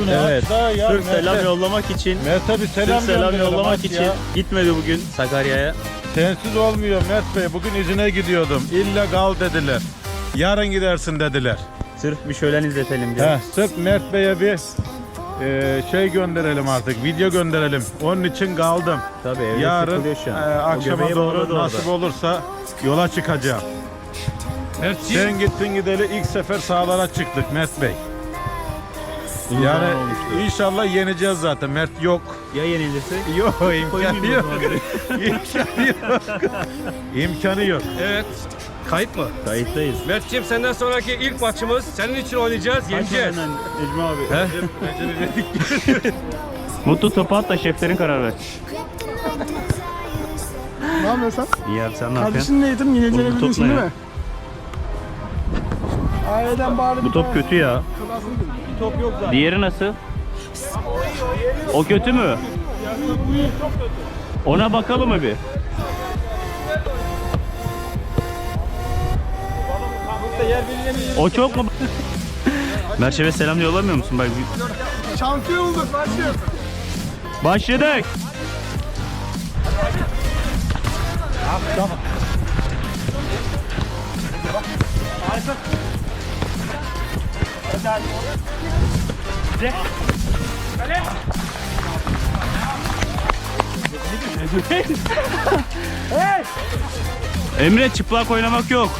Şunu Evet. da ya. Sırf selam yollamak için Mert'e bir selam, Sırf selam yollamak için ya. gitmedi bugün Sakarya'ya. Sensiz olmuyor Mert Bey. Bugün izine gidiyordum. İlle kal dediler. Yarın gidersin dediler. Sırf bir şölen izletelim diye. Heh, sırf Mert Bey'e bir e, şey gönderelim artık. Video gönderelim. Onun için kaldım. Tabii evde Yarın şu e, akşama doğru bağladı nasip orada. olursa yola çıkacağım. Mertciğim. Sen gittin gideli ilk sefer sahalara çıktık Mert Bey. Uzun Yani olmuştu. inşallah yeneceğiz zaten. Mert yok. Ya yenilirse Yok imkanı koymayayım o yok. zaman. İmkanı yok. İmkanı yok. Evet. Kayıt mı? Kayıttayız. Mertciğim senden sonraki ilk maçımız. Senin için oynayacağız. Yeneceğiz. Aynen Necmi abi. He? Mutlu topu at da şeflerin karar ver. Ne yapıyorsun İyi abi sen ne yapıyorsun? Kardeşin neydim? Yine Oğlum, bu top gelebilirsin ne değil ya? mi? Aileden bari Bu top kötü ya. Diğeri nasıl? O kötü mü? Ona bakalım mı bir? O çok mu? Merşebe selam yollamıyor musun? Bak bir- Şampiyon olduk başlıyor. başladık. Emre çıplak oynamak yok.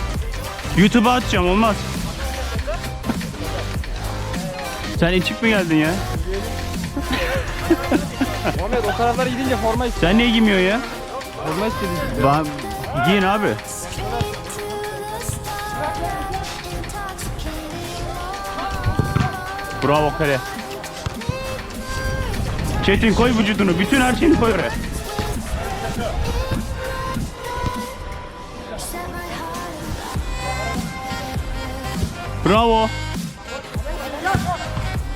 YouTube'a atacağım olmaz. Sen içip mi geldin ya? Muhammed o taraflara gidince forma Sen niye giymiyorsun ya? forma istedim. Ben giyin abi. Bravo kale. Çetin koy vücudunu. Bütün her şeyini koy oraya. Bravo.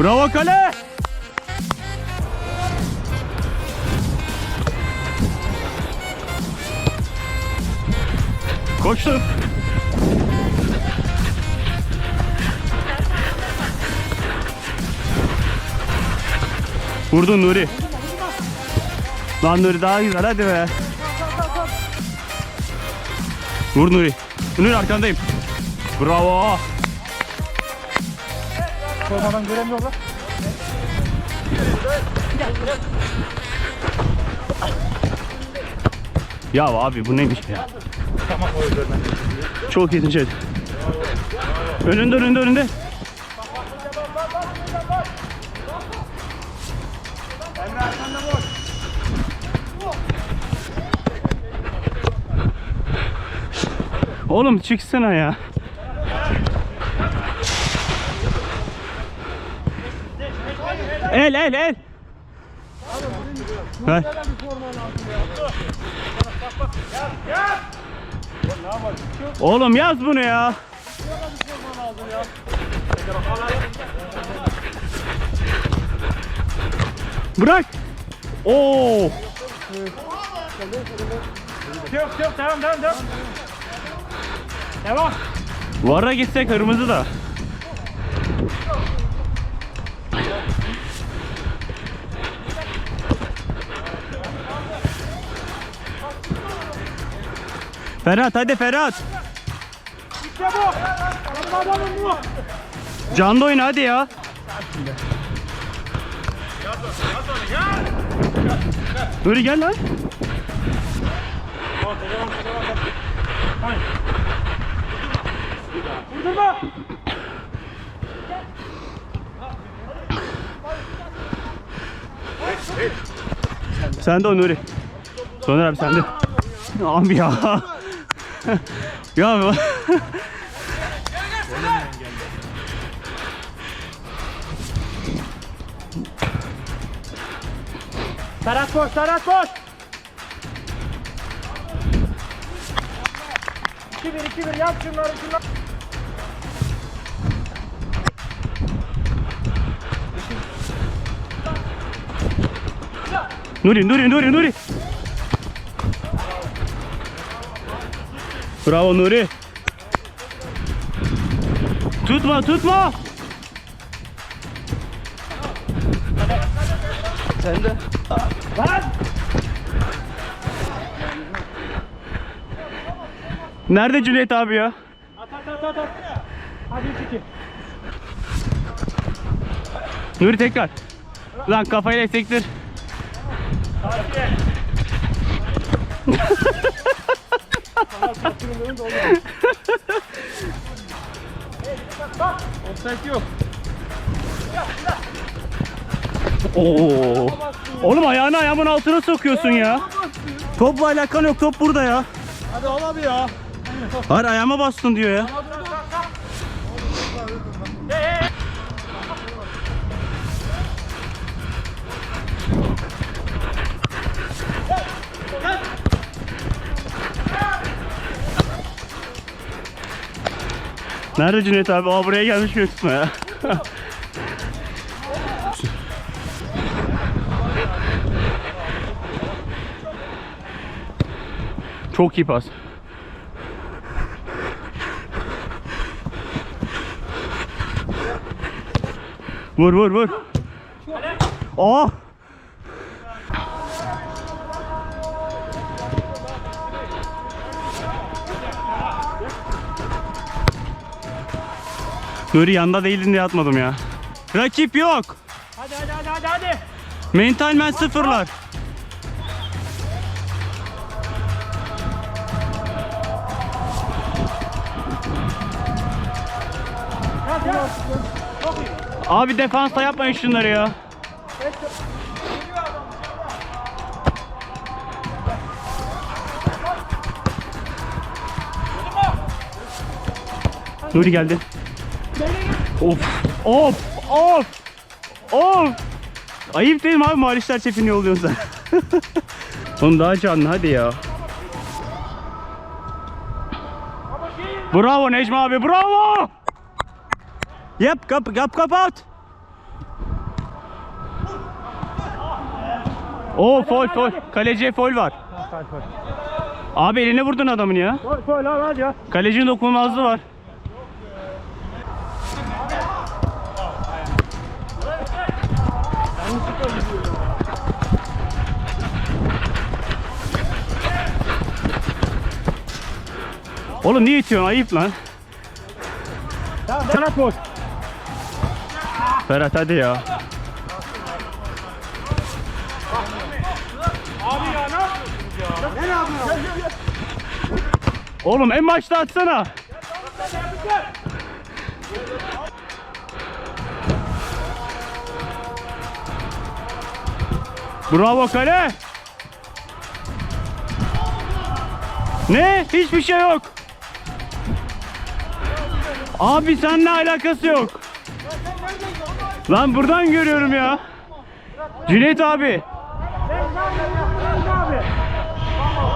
Bravo kale. Koştum. Vurdun Nuri. Lan Nuri daha güzel hadi be. Vur Nuri. Nuri arkandayım. Bravo. Formadan göremiyorlar. Ya abi bu neymiş ya? Çok şey. Önünde önünde önünde. Oğlum çıksana ya. El el el. Ver. Oğlum yaz bunu ya. Bırak. Oo. Yok yok tamam tamam tamam. Devam. Vara gitse kırmızı da. Ferhat hadi Ferhat. İşte bu. Benim adamım bu. Canlı oyna hadi ya. Nuri gel lan. Vurdurma. Sen de o Nuri. Soner abi sen de. Abi ya. ya Serhat koş Serhat koş. 2-1 2-1 yap şunları şunları. Nuri Nuri Nuri Nuri. Bravo Nuri. Tutma tutma. Sen de. Lan! Nerede Cüneyt abi ya? At at at at at. Hadi 3-2. Nuri tekrar. Lan kafayla sektir. Offside yok. Oo. Oğlum ayağını ayağımın altına sokuyorsun ya. Topla alakan yok. Top burada ya. Hadi ol abi ya. Hayır ayağıma bastın diyor ya. Nerede Cüneyt abi? Aa buraya gelmiş bir ya. Çok iyi pas. Vur vur vur. Aa! Nuri yanda değildin diye atmadım ya. Rakip yok. Hadi hadi hadi hadi hadi. Mentalmen sıfırlar. Abi defansta yapmayın şunları ya. Nuri geldi. Of of of of. Ayıp değil mi abi Maalişler çepini oluyorsun sen. Oğlum daha canlı hadi ya. Bravo Necmi abi bravo. Yap kap kap kapat. Oo foul foul. Kaleciye foul var. Abi eline vurdun adamın ya. Gol gol lan hadi ya. Kalecinin dokunulmazlığı var. Oğlum niye itiyorsun? Ayıp lan. Tamam Serhat boş. Ferhat hadi ya. Abi ya ne yapıyorsunuz ya? Ne yapıyorsun? Oğlum en başta atsana. Bravo kale. Ne? Hiçbir şey yok. Abi seninle alakası yok. Lan buradan görüyorum ya. Cüneyt abi.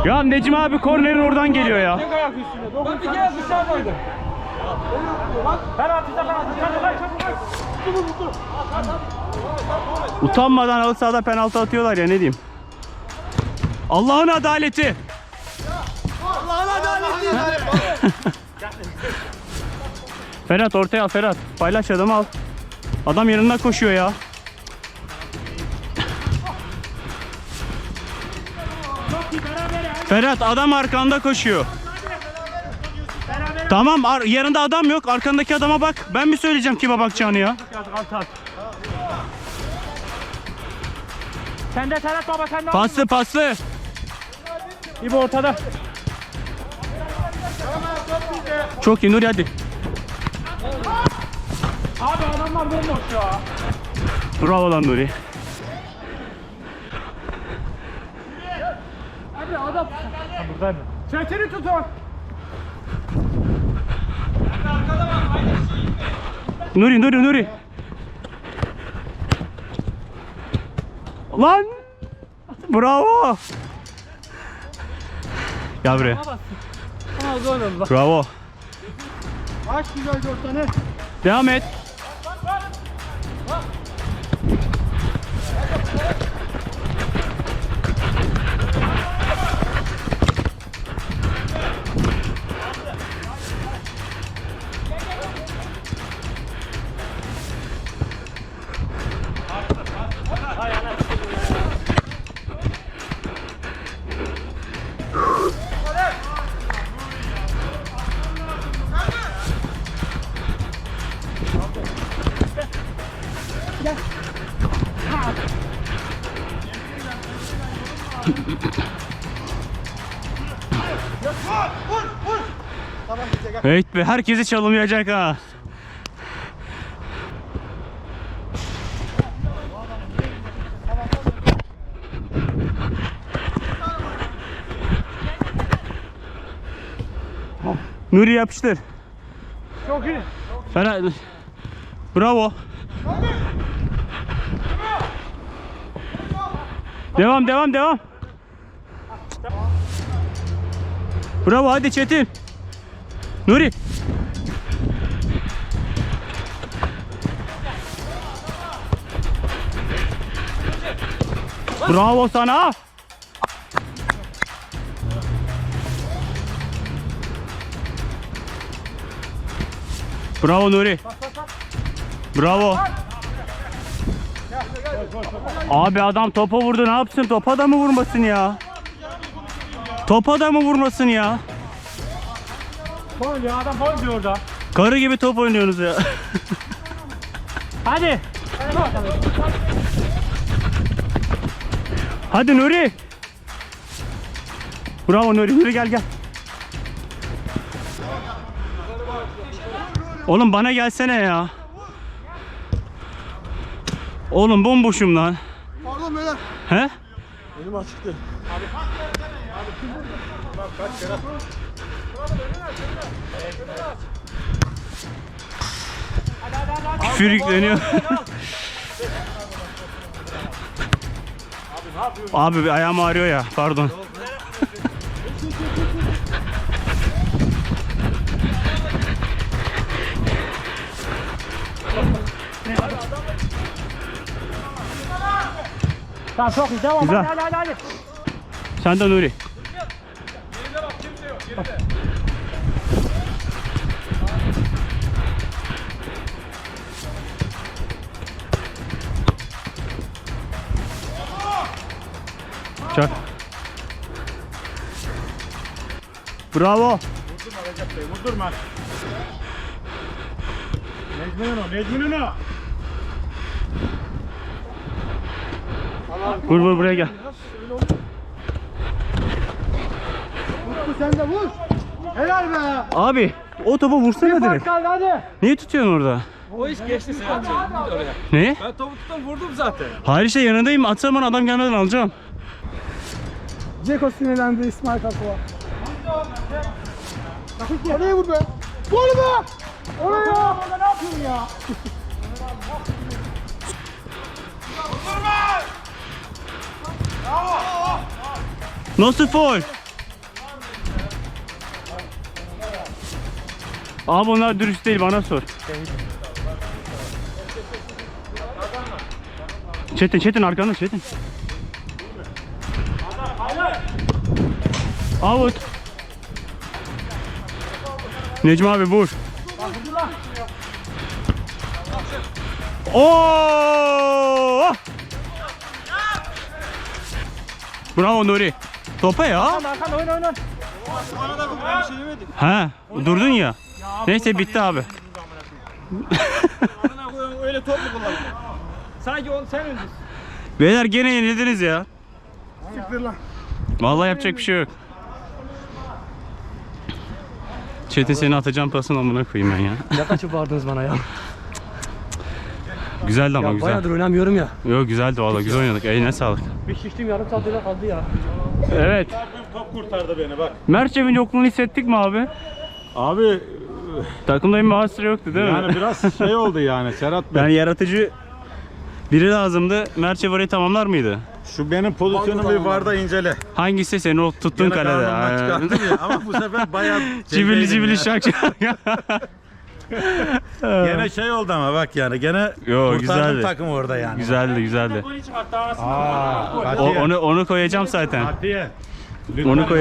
Ya Necmi abi kornerin oradan geliyor ya. Tek ayak üstüne. Bir kere dışarıdaydı. Utanmadan halı sahada penaltı atıyorlar ya ne diyeyim. Allah'ın adaleti. Allah'ın adaleti. Ferhat ortaya al Ferhat. Paylaş adamı al. Adam yanında koşuyor ya. Ferhat adam arkanda koşuyor. Tamam ar- yanında adam yok. Arkandaki adama bak. Ben mi söyleyeceğim kime bakacağını ya? Sen de Serhat baba sen de. Paslı paslı. İbo ortada. Çok iyi Nuri hadi. Abi adamlar bomboş ya. Bravo lan Nuri. Hadi adam. Burada mı? Çetini tutun. Nuri Nuri Nuri. Lan. Bravo. Gel buraya. Bravo. Aç güzel dört tane. Devam et. Evet be herkesi çalımlayacak ha. Nuri yapıştır. Çok iyi. Fena. Bravo. Devam devam devam. Bravo hadi Çetin. Nuri. Bravo sana. Bravo Nuri. Bravo. Abi adam topa vurdu ne yapsın? Topa da mı vurmasın ya? Topa da mı vurmasın ya? Gol ya adam gol diyor orada. Karı gibi top oynuyorsunuz ya. Hadi. Hadi Nuri. Bravo Nuri. Nuri gel gel. Oğlum bana gelsene ya. Oğlum bomboşum lan. Pardon beyler. He? Elim açıktı. Küfür yükleniyor. Abi bir ayağım ağrıyor ya. Pardon. Tamam çok iyi devam. Güzel. Hadi hadi hadi. Sen de Nuri. Çak. Bravo. Vurdurma. Necmi'nin o, Necmi'nin o. Vur vur buraya gel. Bu sen de vur. Helal be. Abi o topu vursana direkt. kaldı hadi. Niye tutuyorsun orada? O iş geçti. Git oraya. Ne? Ben topu tuttum vurdum zaten. Hayır işte yanındayım. Atsam bana adam gelmeden alacağım. Ceko sinirlendi İsmail Kakova. Oraya vur be. Gol be. Oraya. Ne yapıyorsun ya? Nasıl foul? Abi onlar dürüst değil bana sor. Çetin Çetin arkanda Çetin. Out. Necmi abi vur. Oo! Bravo Nuri. Topa ya. Hakan oyun oyun. oyun. Ha, durdun ya. Neyse bitti abi. Öyle top mu kullanıyor? Sanki onu sen öldürsün. Beyler gene yenildiniz ya. Siktir lan. Vallahi yapacak bir şey yok. Çetin seni atacağım pasın amına koyayım ben ya. Ne kaçıp vardınız bana ya? Güzeldi ama ya güzel. bayağıdır oynamıyorum ya. Yok güzeldi valla güzel oynadık. Eline sağlık. Bir şiştim yarım saat öyle kaldı ya. Evet. Top kurtardı beni bak. Mertçev'in yokluğunu hissettik mi abi? Abi Takımda bir master yoktu değil mi? yani biraz şey oldu yani Serhat Bey. Yani yaratıcı biri lazımdı. Mertçev orayı tamamlar mıydı? Şu benim pozisyonumu bir varda incele. Hangisi senin o tuttuğun Gene kalede? karnımdan Aynen. çıkarttım ya ama bu sefer bayağı Cibili cebeydim cibili ya. şak şak. Gene şey oldu ama bak yani gene Yo, kurtardım güzeldi. takım orada yani. güzeldi güzeldi. Aa, O, onu onu koyacağım zaten. Katiye. Onu koy